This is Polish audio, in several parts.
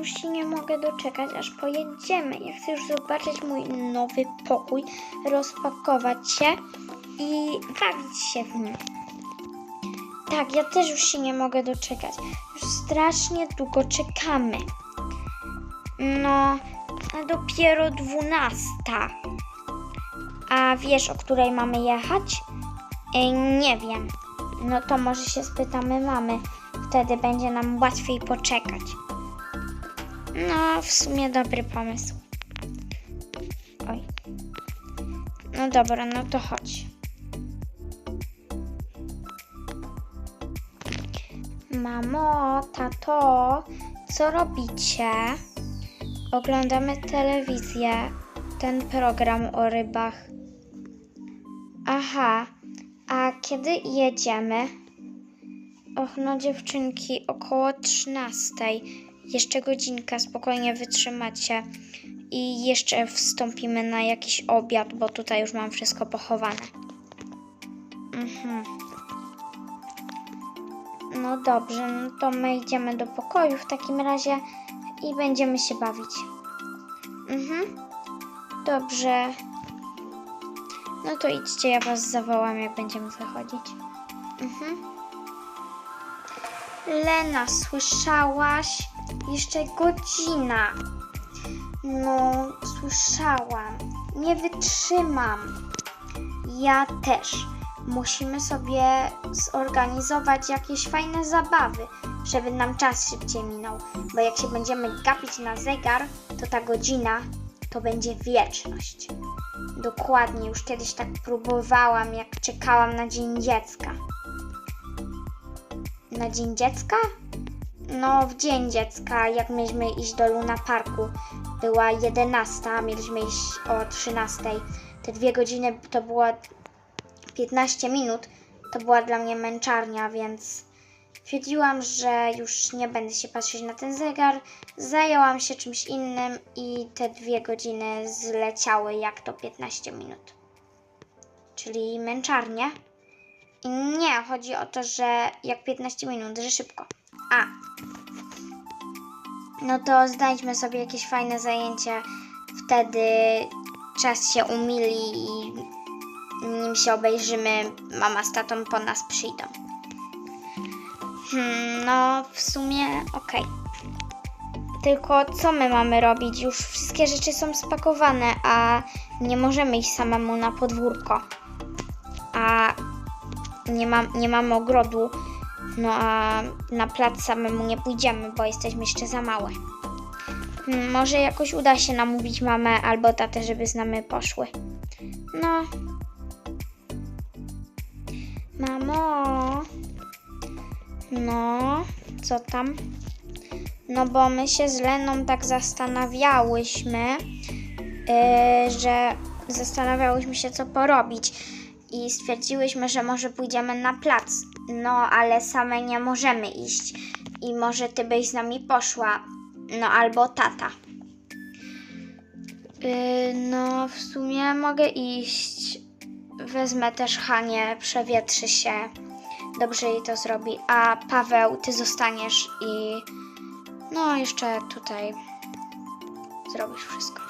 już się nie mogę doczekać, aż pojedziemy. Ja chcę już zobaczyć mój nowy pokój, rozpakować się i bawić się w nim. Tak, ja też już się nie mogę doczekać. Już strasznie długo czekamy. No, dopiero dwunasta. A wiesz, o której mamy jechać? Ej, nie wiem. No to może się spytamy mamy. Wtedy będzie nam łatwiej poczekać. No, w sumie dobry pomysł. Oj. No dobra, no to chodź. Mamo, tato, co robicie? Oglądamy telewizję, ten program o rybach. Aha, a kiedy jedziemy? Och, no dziewczynki, około 13. Jeszcze godzinka, spokojnie wytrzymacie. I jeszcze wstąpimy na jakiś obiad, bo tutaj już mam wszystko pochowane. Mhm. No dobrze, no to my idziemy do pokoju w takim razie i będziemy się bawić. Mhm. Dobrze. No to idźcie, ja was zawołam, jak będziemy wychodzić. Mhm. Lena, słyszałaś? Jeszcze godzina. No, słyszałam. Nie wytrzymam. Ja też. Musimy sobie zorganizować jakieś fajne zabawy, żeby nam czas szybciej minął. Bo jak się będziemy gapić na zegar, to ta godzina to będzie wieczność. Dokładnie, już kiedyś tak próbowałam, jak czekałam na Dzień Dziecka. Na Dzień Dziecka? No, w Dzień Dziecka, jak mieliśmy iść do Luna Parku, była 11, a mieliśmy iść o 13. Te dwie godziny to było 15 minut. To była dla mnie męczarnia, więc stwierdziłam, że już nie będę się patrzeć na ten zegar. Zajęłam się czymś innym i te dwie godziny zleciały jak to 15 minut. Czyli męczarnia. I nie, chodzi o to, że jak 15 minut, że szybko. A. No to znajdźmy sobie jakieś fajne zajęcie. Wtedy czas się umili i nim się obejrzymy, mama z tatą po nas przyjdą. Hmm, no w sumie okej. Tylko co my mamy robić? Już wszystkie rzeczy są spakowane, a nie możemy iść samemu na podwórko. A nie, mam, nie mamy ogrodu, no a na plac samemu nie pójdziemy, bo jesteśmy jeszcze za małe. Hmm, może jakoś uda się namówić mamę albo tatę, żeby z nami poszły. No. Mamo. No, co tam? No bo my się z Leną tak zastanawiałyśmy, yy, że zastanawiałyśmy się, co porobić. I stwierdziłyśmy, że może pójdziemy na plac. No, ale same nie możemy iść. I może ty byś z nami poszła. No, albo tata. Yy, no, w sumie mogę iść. Wezmę też Hanię, przewietrzy się. Dobrze jej to zrobi. A Paweł, ty zostaniesz i. No, jeszcze tutaj zrobisz wszystko.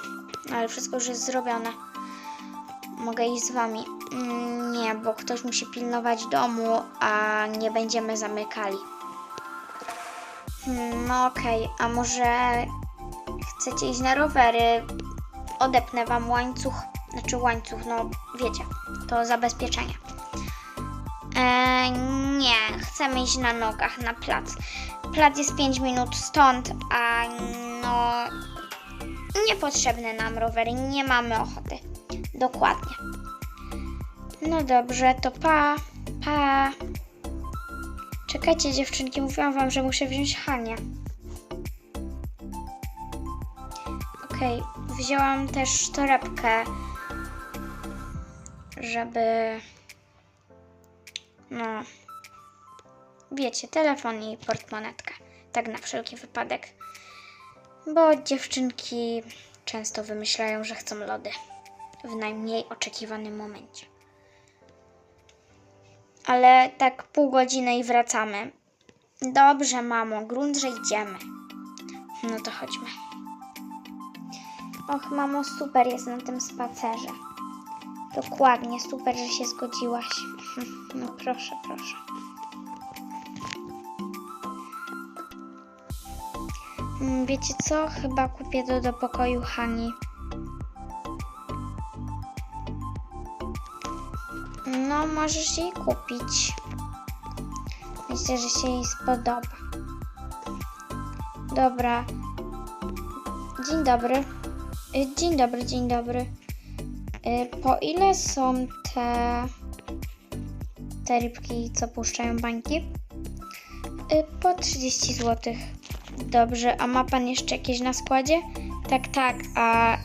Ale wszystko już jest zrobione. Mogę iść z wami. Mm, Nie, bo ktoś musi pilnować domu, a nie będziemy zamykali. Hmm, No okej, a może chcecie iść na rowery? Odepnę wam łańcuch, znaczy łańcuch, no wiecie, to zabezpieczenie. E, nie, chcemy iść na nogach na plac. Plac jest 5 minut stąd, a no niepotrzebne nam rowery, nie mamy ochoty. Dokładnie. No dobrze, to pa, pa. Czekajcie dziewczynki, mówiłam wam, że muszę wziąć Hanię. Okej, wzięłam też torebkę, żeby... No... Wiecie, telefon i portmonetkę. Tak na wszelki wypadek. Bo dziewczynki często wymyślają, że chcą lody. W najmniej oczekiwanym momencie. Ale tak pół godziny i wracamy. Dobrze, mamo, grunt, że idziemy. No to chodźmy. Och, mamo, super jest na tym spacerze. Dokładnie, super, że się zgodziłaś. No proszę, proszę. Mm, Wiecie co? Chyba kupię to do pokoju Hani. No, możesz jej kupić. Myślę, że się jej spodoba. Dobra. Dzień dobry. Y, Dzień dobry, dzień dobry. Y, Po ile są te, te rybki, co puszczają bańki? Y, Po 30 zł. Dobrze, a ma pan jeszcze jakieś na składzie? Tak, tak, a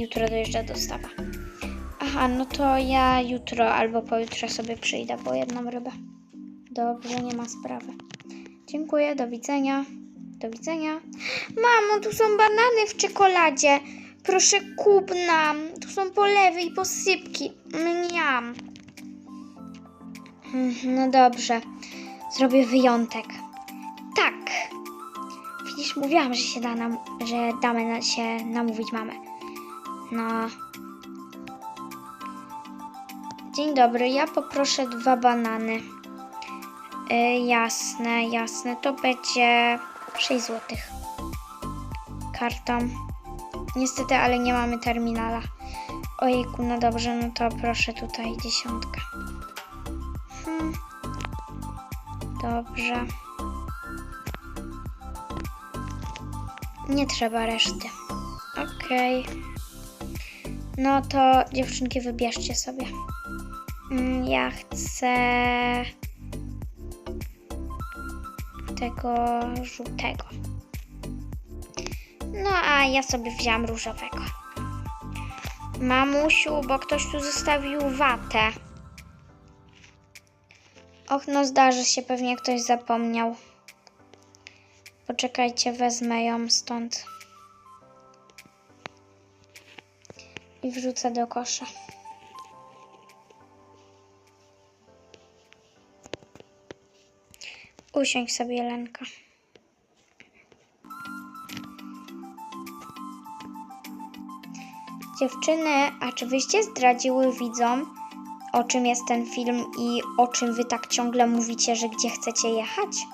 jutro dojeżdża dostawa. Aha, no to ja jutro albo pojutrze sobie przyjdę po jedną rybę. Dobrze, nie ma sprawy. Dziękuję, do widzenia. Do widzenia. Mamo, tu są banany w czekoladzie. Proszę kup nam. Tu są polewy i posypki. Mniam. Mm, No dobrze. Zrobię wyjątek. Tak. Widzisz, mówiłam, że się da nam, że damy się namówić mamę. No. Dzień dobry, ja poproszę dwa banany. Y, jasne, jasne. To będzie 6 zł. Kartą. Niestety, ale nie mamy terminala. Ojejku, no dobrze, no to proszę tutaj dziesiątkę. Hmm. Dobrze. Nie trzeba reszty. Okej. No to dziewczynki wybierzcie sobie. Mm, Ja chcę tego żółtego. No a ja sobie wziąłam różowego. Mamusiu, bo ktoś tu zostawił watę. Och, no zdarzy się, pewnie ktoś zapomniał. Poczekajcie, wezmę ją stąd. I wrzucę do kosza. Usiądź sobie, Lenka. Dziewczyny, a czy wyście zdradziły widzom, o czym jest ten film i o czym wy tak ciągle mówicie, że gdzie chcecie jechać?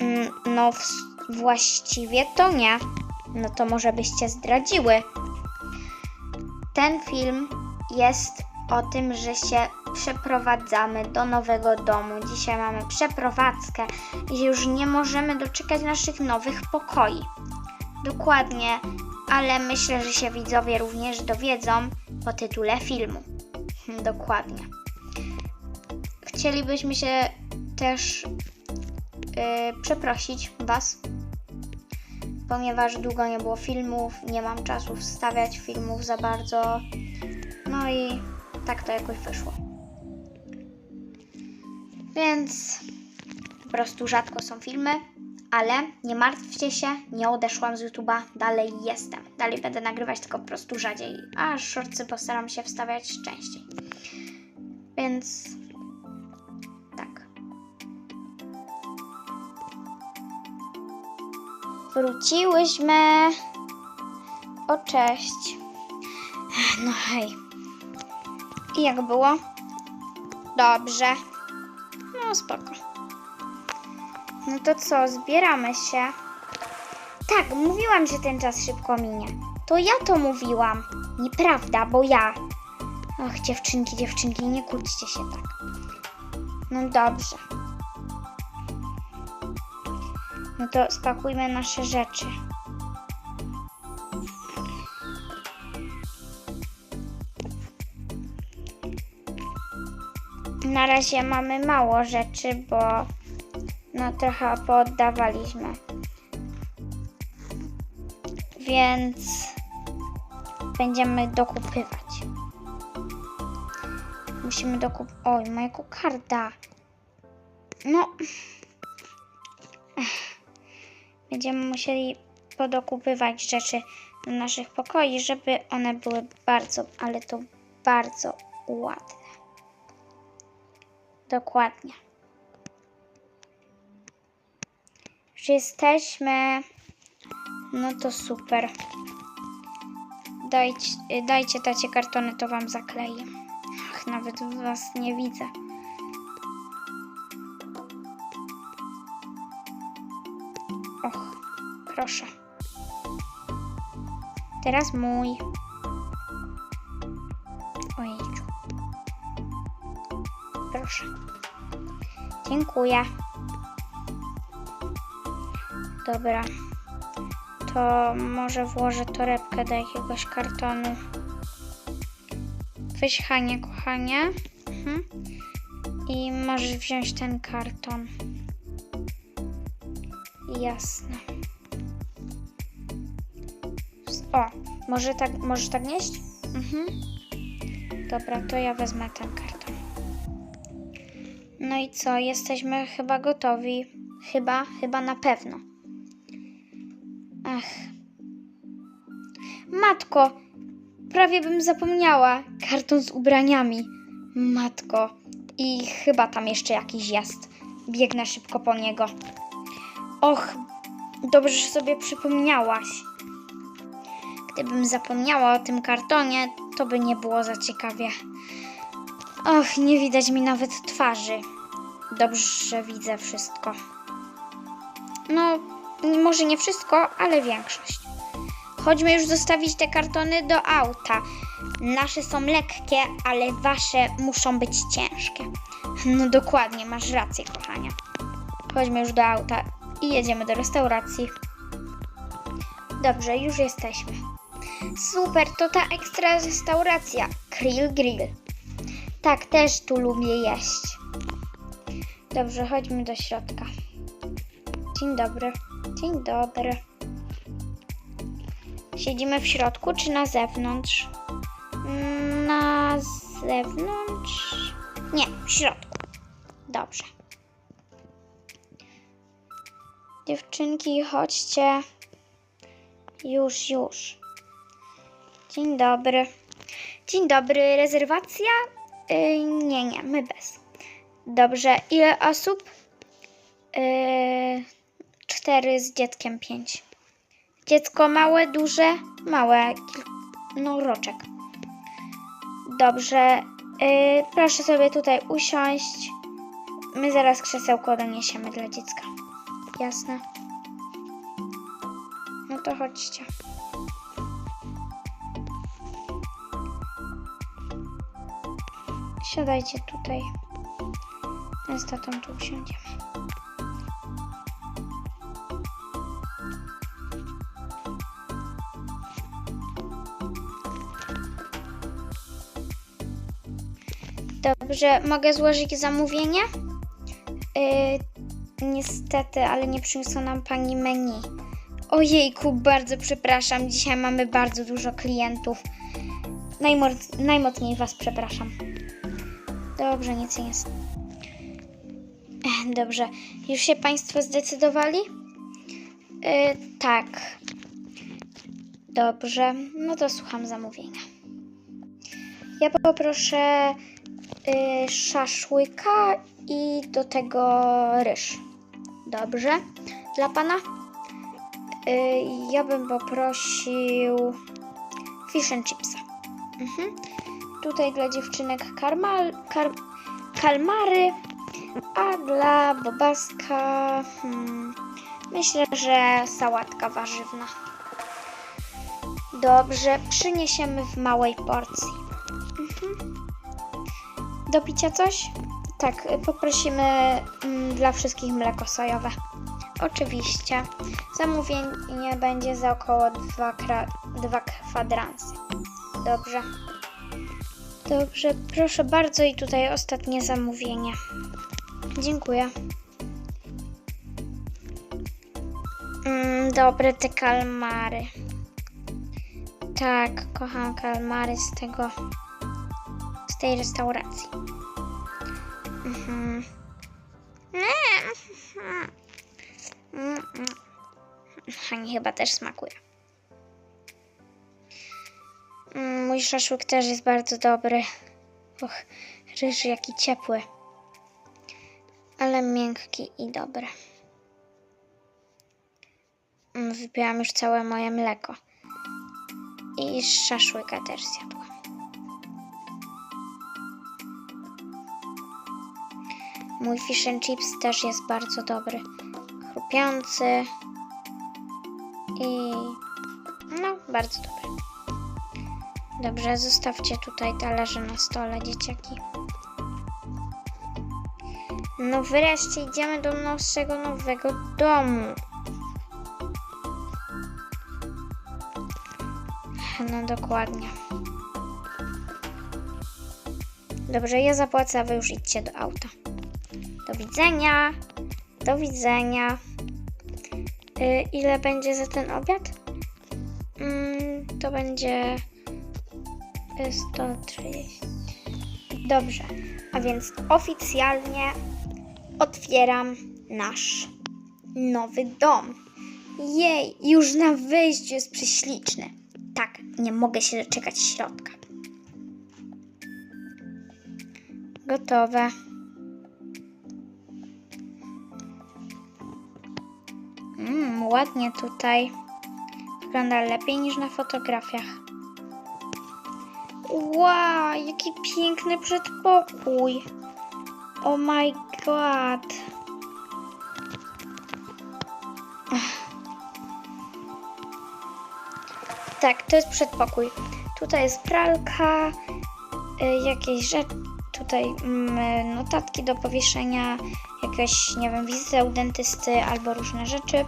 Mm, No, właściwie to nie. No to może byście zdradziły. Ten film jest o tym, że się przeprowadzamy do nowego domu. Dzisiaj mamy przeprowadzkę i już nie możemy doczekać naszych nowych pokoi. Dokładnie, ale myślę, że się widzowie również dowiedzą po tytule filmu. Dokładnie. Chcielibyśmy się też yy, przeprosić Was, ponieważ długo nie było filmów, nie mam czasu wstawiać filmów za bardzo. No i tak to jakoś wyszło. Więc po prostu rzadko są filmy, ale nie martwcie się, nie odeszłam z YouTube'a, dalej jestem. Dalej będę nagrywać tylko po prostu rzadziej, a shortsy postaram się wstawiać częściej. Więc tak. Wróciłyśmy. O, cześć. No hej. I jak było? Dobrze. No spoko. No to co, zbieramy się. Tak, mówiłam, że ten czas szybko minie. To ja to mówiłam. Nieprawda, bo ja. Och, dziewczynki, dziewczynki, nie kłóćcie się tak. No dobrze. No to spakujmy nasze rzeczy. Na razie mamy mało rzeczy, bo no trochę pooddawaliśmy. Więc będziemy dokupywać. Musimy dokup... Oj, moja kokarda. No. Ech. Będziemy musieli podokupywać rzeczy do naszych pokoi, żeby one były bardzo, ale to bardzo ładne. Dokładnie. Już jesteśmy. No to super. Dajcie, dajcie tacie kartony, to wam zakleję. Ach, nawet was nie widzę. Och, proszę. Teraz mój. Dziękuję. Dobra. To może włożę torebkę do jakiegoś kartonu. Weź Hanie, kochanie. Mhm. I możesz wziąć ten karton. Jasne. O, może tak, możesz tak nieść? Mhm. Dobra, to ja wezmę ten karton. No i co? Jesteśmy chyba gotowi. Chyba, chyba na pewno. Ach. Matko, prawie bym zapomniała. Karton z ubraniami. Matko. I chyba tam jeszcze jakiś jest. Biegnę szybko po niego. Och, dobrze że sobie przypomniałaś. Gdybym zapomniała o tym kartonie, to by nie było za ciekawie. Och, nie widać mi nawet twarzy. Dobrze, że widzę wszystko. No, może nie wszystko, ale większość. Chodźmy już zostawić te kartony do auta. Nasze są lekkie, ale wasze muszą być ciężkie. No dokładnie, masz rację, kochania. Chodźmy już do auta i jedziemy do restauracji. Dobrze, już jesteśmy. Super, to ta ekstra restauracja. Grill Grill. Tak, też tu lubię jeść. Dobrze, chodźmy do środka. Dzień dobry. Dzień dobry. Siedzimy w środku czy na zewnątrz? Mm, Na zewnątrz? Nie, w środku. Dobrze. Dziewczynki, chodźcie. Już, już. Dzień dobry. Dzień dobry, rezerwacja? Yy, nie, nie, my bez. Dobrze, ile osób? Yy, cztery z dzieckiem pięć. Dziecko małe, duże? Małe, no roczek. Dobrze, yy, proszę sobie tutaj usiąść. My zaraz krzesełko doniesiemy dla dziecka. Jasne. No to chodźcie. Siadajcie tutaj. Z tatą tu usiądziemy. Dobrze, mogę złożyć zamówienie? Yy, niestety, ale nie przyniosła nam pani menu. Ojejku, bardzo przepraszam. Dzisiaj mamy bardzo dużo klientów. Najmoc- najmocniej Was przepraszam. Dobrze, nic nie jest. Dobrze, już się Państwo zdecydowali? Yy, tak. Dobrze, no to słucham zamówienia. Ja poproszę yy, szaszłyka i do tego ryż. Dobrze. Dla Pana? Yy, ja bym poprosił fish and chipsa. Mhm. Tutaj dla dziewczynek karmal, kar, kalmary, a dla bobaska hmm, myślę, że sałatka warzywna. Dobrze, przyniesiemy w małej porcji. Mhm. Do picia coś? Tak, poprosimy mm, dla wszystkich mleko sojowe. Oczywiście. Zamówienie będzie za około 2 dwa kwadransy. Dobrze. Dobrze, proszę bardzo i tutaj ostatnie zamówienie. Dziękuję. Mm, dobre te kalmary. Tak, kocham kalmary z tego, z tej restauracji. Mhm. Mm, mm. Hani chyba też smakuje. Mój szaszłyk też jest bardzo dobry. Och, ryż jaki ciepły. Ale miękki i dobry. mm, wypiłam już całe moje mleko. I szaszłyka też zjadłam. Mój fish and chips też jest bardzo dobry. Chrupiący. I no, bardzo dobry. Dobrze, zostawcie tutaj talerze na stole, dzieciaki. No wreszcie idziemy do naszego nowego domu. No dokładnie. Dobrze, ja zapłacę, a wy już idźcie do auta. Do widzenia. Do widzenia. Y, ile będzie za ten obiad? Mm, to będzie 130. Dobrze, a więc oficjalnie otwieram nasz nowy dom. Jej, już na wyjściu jest prześliczny. Tak, nie mogę się doczekać środka. Gotowe. Mm, ładnie tutaj. Wygląda lepiej niż na fotografiach. Wow, jaki piękny przedpokój. Oh my god. Tak, to jest przedpokój. Tutaj jest pralka, y, jakieś rzeczy, tutaj mm, notatki do powieszenia, jakieś, nie wiem, wizytę u dentysty albo różne rzeczy.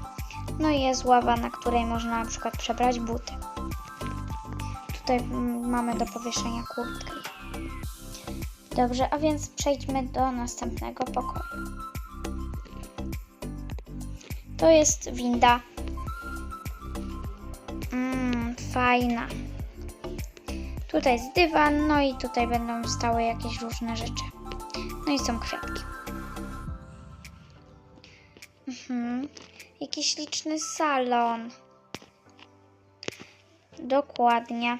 No i jest ława, na której można na przykład przebrać buty. Tutaj mm, mamy do powieszenia kurtkę. Dobrze, a więc przejdźmy do następnego pokoju. To jest winda. Mmm, fajna. Tutaj jest dywan, no i tutaj będą stały jakieś różne rzeczy. No i są kwiatki. Mhm. Jakiś liczny salon. Dokładnie.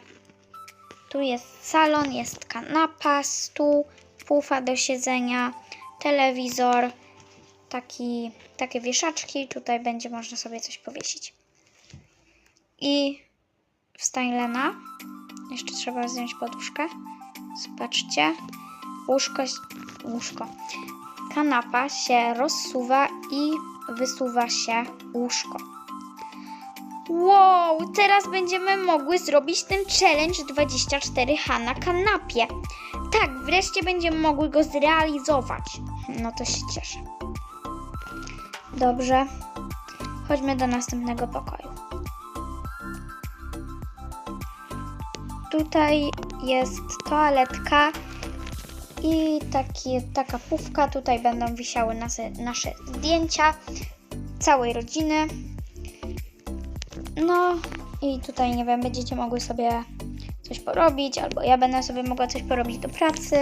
Tu jest salon, jest kanapa, stół, pufa do siedzenia, telewizor, taki, takie wieszaczki. Tutaj będzie można sobie coś powiesić. I wstań Lena. Jeszcze trzeba zdjąć poduszkę. Zobaczcie. Łóżko, łóżko. Kanapa się rozsuwa i wysuwa się łóżko. Wow, teraz będziemy mogły zrobić ten challenge 24H na kanapie. Tak, wreszcie będziemy mogły go zrealizować. No to się cieszę. Dobrze. Chodźmy do następnego pokoju. Tutaj jest toaletka i taki, taka pufka. Tutaj będą wisiały nasze, nasze zdjęcia całej rodziny. No i tutaj, nie wiem, będziecie mogły sobie coś porobić, albo ja będę sobie mogła coś porobić do pracy.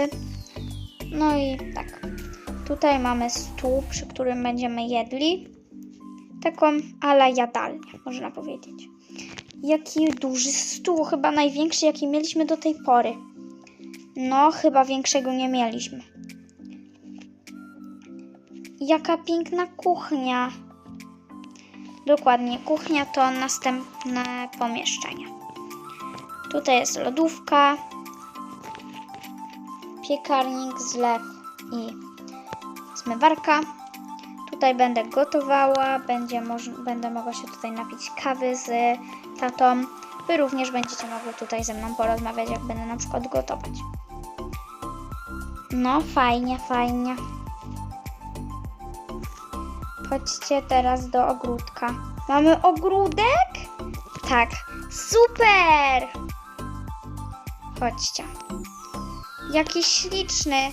No i tak. Tutaj mamy stół, przy którym będziemy jedli. Taką ala jadalnię, można powiedzieć. Jaki duży stół, chyba największy, jaki mieliśmy do tej pory. No, chyba większego nie mieliśmy. Jaka piękna kuchnia. Dokładnie, kuchnia to następne pomieszczenie. Tutaj jest lodówka, piekarnik, zlew i zmywarka. Tutaj będę gotowała, będzie będę mogła się tutaj napić kawy z tatą. Wy również będziecie mogły tutaj ze mną porozmawiać, jak będę na przykład gotować. No, fajnie, fajnie. Chodźcie teraz do ogródka. Mamy ogródek? Tak, super! Chodźcie. Jaki śliczny.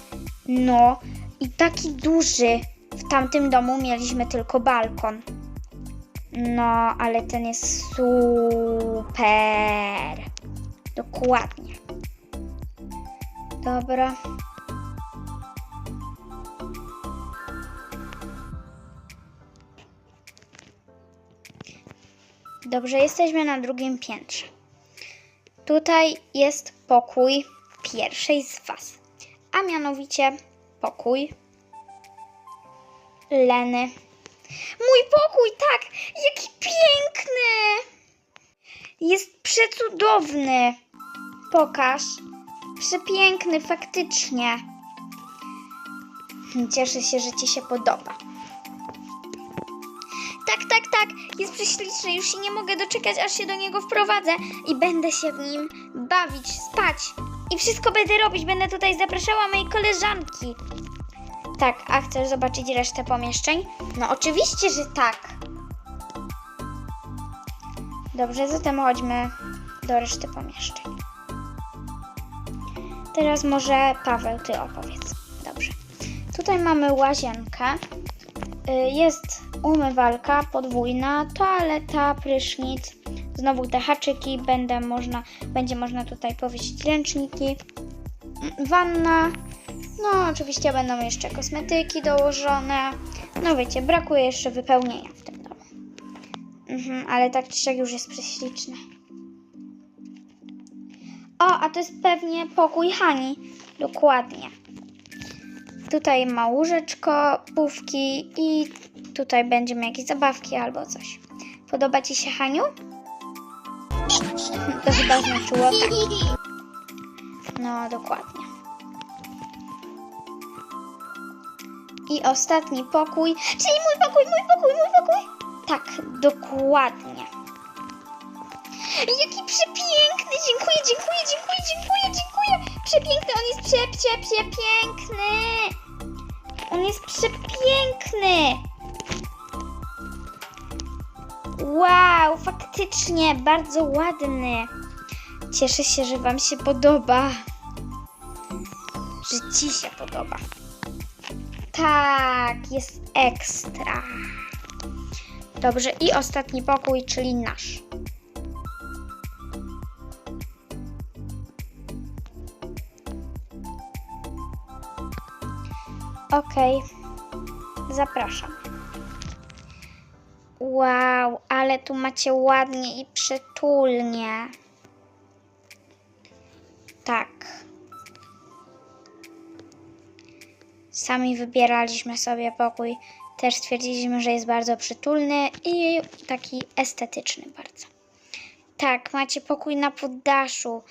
No, i taki duży. W tamtym domu mieliśmy tylko balkon. No, ale ten jest super. Dokładnie. Dobra. Dobrze, jesteśmy na drugim piętrze. Tutaj jest pokój pierwszej z Was, a mianowicie pokój Leny. Mój pokój, tak! Jaki piękny! Jest przecudowny. Pokaż. Przepiękny, faktycznie. Cieszę się, że Ci się podoba. Tak, tak, tak. Jest prześliczny. Już się nie mogę doczekać, aż się do niego wprowadzę i będę się w nim bawić, spać. I wszystko będę robić. Będę tutaj zapraszała mojej koleżanki. Tak, a chcesz zobaczyć resztę pomieszczeń? No oczywiście, że tak. Dobrze, zatem chodźmy do reszty pomieszczeń. Teraz może Paweł, ty opowiedz. Dobrze. Tutaj mamy łazienkę. Y, Jest umywalka podwójna, toaleta, prysznic. Znowu te haczyki, będę można, będzie można tutaj powiesić ręczniki. Wanna. No, oczywiście będą jeszcze kosmetyki dołożone. No wiecie, brakuje jeszcze wypełnienia w tym domu. Mhm, ale tak czy siak już jest prześliczne. O, a to jest pewnie pokój Hani. Dokładnie. Tutaj ma łóżeczko, pówki i tutaj będziemy jakieś zabawki albo coś. Podoba Ci się, Haniu? To chyba znaczyło tak. No, dokładnie. I ostatni pokój, czyli mój pokój, mój pokój, mój pokój. Tak, dokładnie. Jaki przepiękny! Dziękuję, dziękuję, dziękuję, dziękuję, dziękuję! Przepiękny, on jest prze, prze, przepiękny! On jest przepiękny! Wow, faktycznie bardzo ładny. Cieszę się, że Wam się podoba. Że Ci się podoba. Tak, jest ekstra. Dobrze, i ostatni pokój, czyli nasz. Okej, zapraszam. Wow, ale tu macie ładnie i przytulnie. Tak. Sami wybieraliśmy sobie pokój. Też stwierdziliśmy, że jest bardzo przytulny i taki estetyczny bardzo. Tak, macie pokój na poddaszu.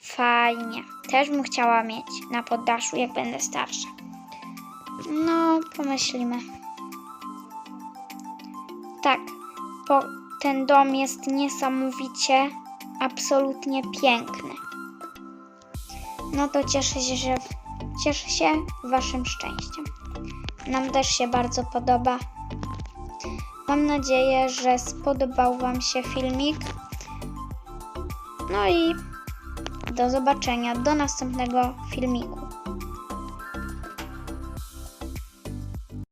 Fajnie. Też bym chciała mieć na poddaszu, jak będę starsza. No, pomyślimy. Tak, po, ten dom jest niesamowicie, absolutnie piękny. No to cieszę się, że cieszę się waszym szczęściem. Nam też się bardzo podoba. Mam nadzieję, że spodobał wam się filmik. No i do zobaczenia do następnego filmiku.